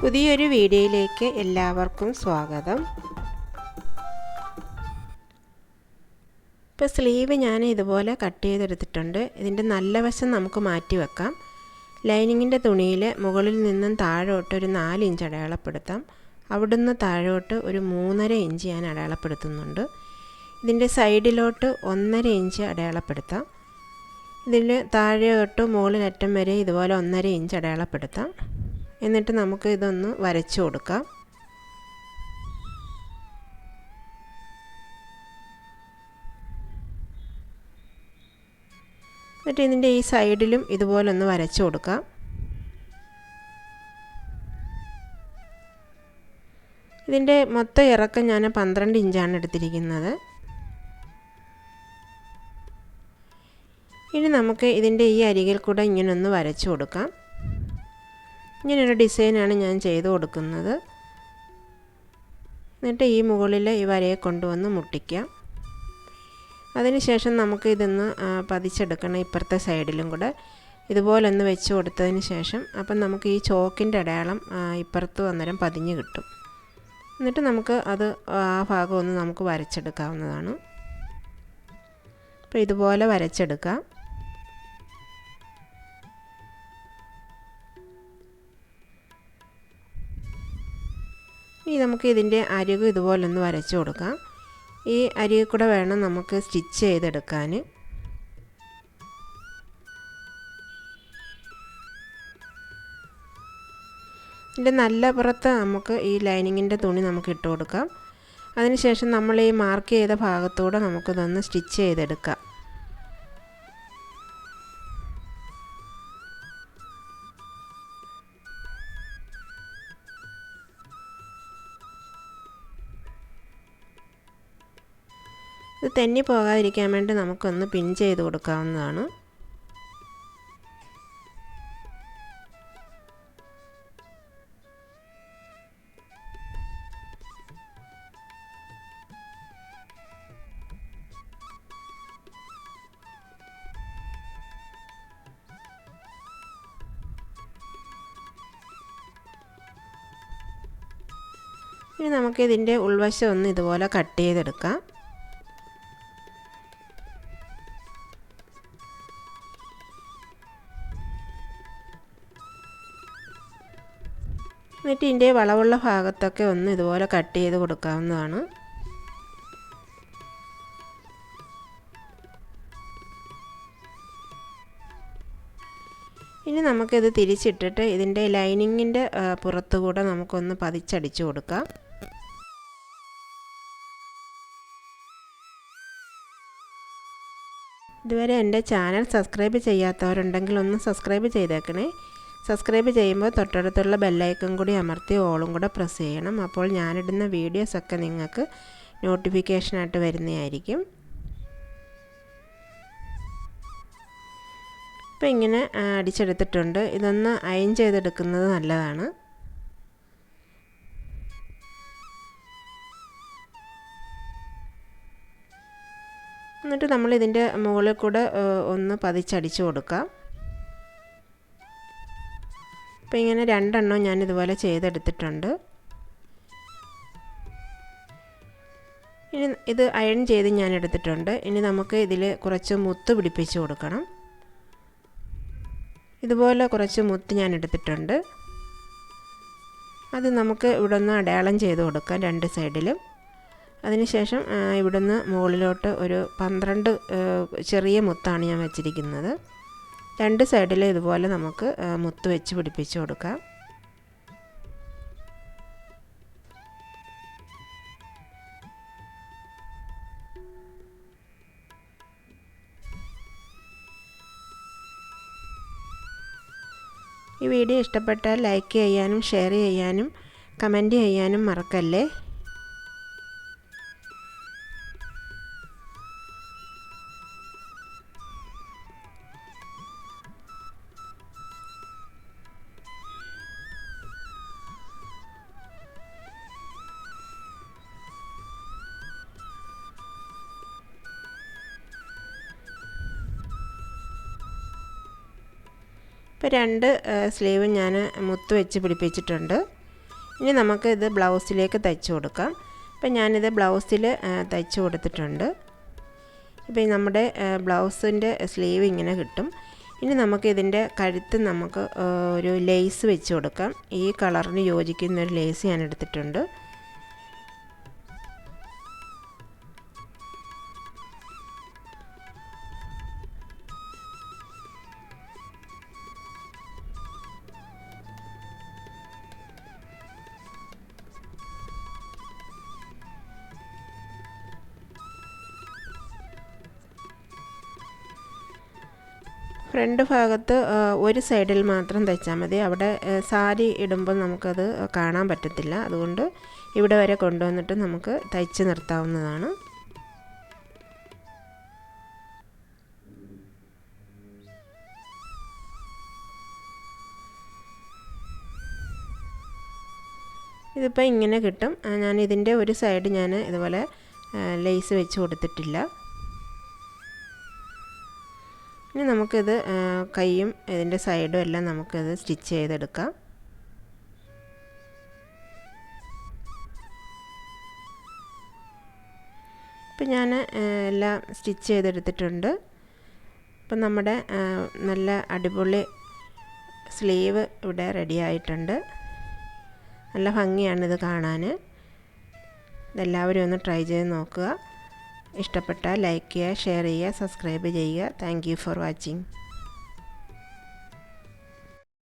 പുതിയൊരു വീഡിയോയിലേക്ക് എല്ലാവർക്കും സ്വാഗതം. ഇപ്പോൾ സ്ലീവ് ഞാൻ ഇതുപോലെ കട്ട് ചെയ്തെടുത്തിട്ടുണ്ട്. ഇതിന്റെ നല്ല വശം നമുക്ക് മാറ്റി വെക്കാം. ലൈനിങ്ങിന്റെ തുണിയിൽ മുകളിൽ നിന്നും താഴോട്ട് ഒരു നാല് ഇഞ്ച് അടയാളപ്പെടുത്താം. അവിടുന്ന് താഴോട്ട് ഒരു മൂന്നര ഇഞ്ച് ഞാൻ അടയാളപ്പെടുത്തുന്നുണ്ട്. ഇതിന്റെ സൈഡിലോട്ട് ഒന്നര ഇഞ്ച് അടയാളപ്പെടുത്താം. ഇതിൽ താഴെയോട്ട് മുകളിലറ്റം വരെ ഇതുപോലെ ഒന്നര ഇഞ്ച് അടയാളപ്പെടുത്താം. എന്നിട്ട് നമുക്ക് ഇതൊന്ന് വരച്ചു കൊടുക്കാം. എന്നിട്ട് ഇതിന്റെ ഈ സൈഡിലും ഇതുപോലെ ഒന്ന് വരച്ചു കൊടുക്കാം. ഇതിന്റെ മൊത്തം ഇറക്കം ഞാൻ പന്ത്രണ്ട് ഇഞ്ചാണ് എടുത്തിരിക്കുന്നത്. ഇനി നമുക്ക് ഇതിന്റെ ഈ അരികിൽ കൂടെ ഇങ്ങനെ ഒന്ന് വരച്ചു കൊടുക്കാം. ഇങ്ങനൊരു ഡിസൈനാണ് ഞാൻ ചെയ്ത് കൊടുക്കുന്നത്. എന്നിട്ട് ഈ മുകളിൽ ഈ വരയെ കൊണ്ടുവന്ന് മുട്ടിക്കാം. അതിനുശേഷം നമുക്ക് ഇതൊന്ന് പതിച്ചെടുക്കണം ഇപ്പുറത്തെ സൈഡിലും കൂടെ. ഇതുപോലെ ഒന്ന് വെച്ച് കൊടുത്തതിന് ശേഷം അപ്പം നമുക്ക് ഈ ചോക്കിന്റെ അടയാളം ഇപ്പുറത്ത് അന്നേരം പതിഞ്ഞ് കിട്ടും. എന്നിട്ട് നമുക്ക് അത് ആ ഭാഗം ഒന്ന് നമുക്ക് വരച്ചെടുക്കാവുന്നതാണ്. അപ്പോൾ ഇതുപോലെ വരച്ചെടുക്കാം. ഇനി നമുക്ക് ഇതിന്റെ അരികു ഇതുപോലൊന്ന് വരച്ചു കൊടുക്കാം. ഈ അരികിൽ കൂടെ വേണം നമുക്ക് സ്റ്റിച്ച് ചെയ്തെടുക്കാൻ. ഇതിന്റെ നല്ല പുറത്ത് നമുക്ക് ഈ ലൈനിങ്ങിന്റെ തുണി നമുക്ക് ഇട്ട് കൊടുക്കാം. അതിനുശേഷം നമ്മൾ ഈ മാർക്ക് ചെയ്ത ഭാഗത്തൂടെ നമുക്കിതൊന്ന് സ്റ്റിച്ച് ചെയ്തെടുക്കാം. ഇത് തെന്നി പോകാതിരിക്കാൻ വേണ്ടി നമുക്കൊന്ന് പിൻ ചെയ്ത് കൊടുക്കാവുന്നതാണ്. ഇനി നമുക്കിതിന്റെ ഉൾവശം ഒന്ന് ഇതുപോലെ കട്ട് ചെയ്തെടുക്കാം. എന്നിട്ട് ഇതിന്റെ വളവുള്ള ഭാഗത്തൊക്കെ ഒന്ന് ഇതുപോലെ കട്ട് ചെയ്ത് കൊടുക്കാവുന്നതാണ്. ഇനി നമുക്കിത് തിരിച്ചിട്ടിട്ട് ഇതിന്റെ ലൈനിങ്ങിന്റെ പുറത്തുകൂടെ നമുക്കൊന്ന് പതിച്ചടിച്ചു കൊടുക്കാം. ഇതുവരെ എന്റെ ചാനൽ സബ്സ്ക്രൈബ് ചെയ്യാത്തവരുണ്ടെങ്കിൽ ഒന്ന് സബ്സ്ക്രൈബ് ചെയ്തേക്കണേ. സബ്സ്ക്രൈബ് ചെയ്യുമ്പോൾ തൊട്ടടുത്തുള്ള ബെല്ലൈക്കൺ കൂടി അമർത്തി ഓളും കൂടെ പ്രസ് ചെയ്യണം. അപ്പോൾ ഞാനിടുന്ന വീഡിയോസൊക്കെ നിങ്ങൾക്ക് നോട്ടിഫിക്കേഷനായിട്ട് വരുന്നതായിരിക്കും. അപ്പോൾ ഇങ്ങനെ അടിച്ചെടുത്തിട്ടുണ്ട്. ഇതൊന്ന് അയൺ ചെയ്തെടുക്കുന്നത് നല്ലതാണ്. എന്നിട്ട് നമ്മൾ ഇതിന്റെ മുകളിൽ കൂടെ ഒന്ന് പതിച്ചടിച്ചു കൊടുക്കാം. അപ്പോൾ ഇങ്ങനെ രണ്ടെണ്ണം ഞാൻ ഇതുപോലെ ചെയ്തെടുത്തിട്ടുണ്ട്. ഇനി ഇത് അയൺ ചെയ്ത് ഞാൻ എടുത്തിട്ടുണ്ട്. ഇനി നമുക്ക് ഇതിൽ കുറച്ച് മുത്ത് പിടിപ്പിച്ച് കൊടുക്കണം. ഇതുപോലെ കുറച്ച് മുത്ത് ഞാൻ എടുത്തിട്ടുണ്ട്. അത് നമുക്ക് ഇവിടെ നിന്ന് അടയാളം ചെയ്ത് കൊടുക്കാം രണ്ട് സൈഡിലും. അതിനുശേഷം ഇവിടുന്ന് മുകളിലോട്ട് ഒരു പന്ത്രണ്ട് ചെറിയ മുത്താണ് ഞാൻ വെച്ചിരിക്കുന്നത്. രണ്ട് സൈഡിലും ഇതുപോലെ നമുക്ക് മുത്ത് വെച്ച് പിടിപ്പിച്ച് കൊടുക്കാം. ഈ വീഡിയോ ഇഷ്ടപ്പെട്ടാൽ ലൈക്ക് ചെയ്യാനും ഷെയർ ചെയ്യാനും കമന്റ് ചെയ്യാനും മറക്കല്ലേ? ഇപ്പോൾ രണ്ട് സ്ലീവ് ഞാൻ മുത്ത് വെച്ച് പിടിപ്പിച്ചിട്ടുണ്ട്. ഇനി നമുക്ക് ഇത് ബ്ലൗസിലേക്ക് തയ്ച്ചു കൊടുക്കാം. ഇപ്പം ഞാനിത് ബ്ലൗസിൽ തയ്ച്ചു കൊടുത്തിട്ടുണ്ട്. ഇപ്പം നമ്മുടെ ബ്ലൗസിന്റെ സ്ലീവ് ഇങ്ങനെ കിട്ടും. ഇനി നമുക്ക് ഇതിന്റെ കഴുത്ത് നമുക്ക് ഒരു ലേസ് വെച്ച് കൊടുക്കാം. ഈ കളറിന് യോജിക്കുന്ന ഒരു ലേസ് ഞാൻ എടുത്തിട്ടുണ്ട്. ഫ്രണ്ട് ഭാഗത്ത് ഒരു സൈഡിൽ മാത്രം തയ്ച്ചാൽ മതി. അവിടെ സാരി ഇടുമ്പോൾ നമുക്കത് കാണാൻ പറ്റത്തില്ല. അതുകൊണ്ട് ഇവിടെ വരെ കൊണ്ടുവന്നിട്ട് നമുക്ക് തയ്ച്ച് നിർത്താവുന്നതാണ്. ഇതിപ്പോൾ ഇങ്ങനെ കിട്ടും. ഞാൻ ഇതിന്റെ ഒരു സൈഡ് ഞാൻ ഇതുപോലെ ലേസ് വെച്ച് കൊടുത്തിട്ടില്ല. ഇനി നമുക്കിത് കൈയും ഇതിന്റെ സൈഡും എല്ലാം നമുക്കിത് സ്റ്റിച്ച് ചെയ്തെടുക്കാം. ഇപ്പം ഞാൻ എല്ലാം സ്റ്റിച്ച് ചെയ്തെടുത്തിട്ടുണ്ട്. ഇപ്പം നമ്മുടെ നല്ല അടിപൊളി സ്ലീവ് ഇവിടെ റെഡി ആയിട്ടുണ്ട്. നല്ല ഭംഗിയാണിത് കാണാൻ ഇതെല്ലാവരും ഒന്ന് ട്രൈ ചെയ്ത് നോക്കുക. ഇഷ്ടപ്പെട്ടാൽ ലൈക്ക് ചെയ്യുക ഷെയർ ചെയ്യുക സബ്സ്ക്രൈബ് ചെയ്യുക. Thank for watching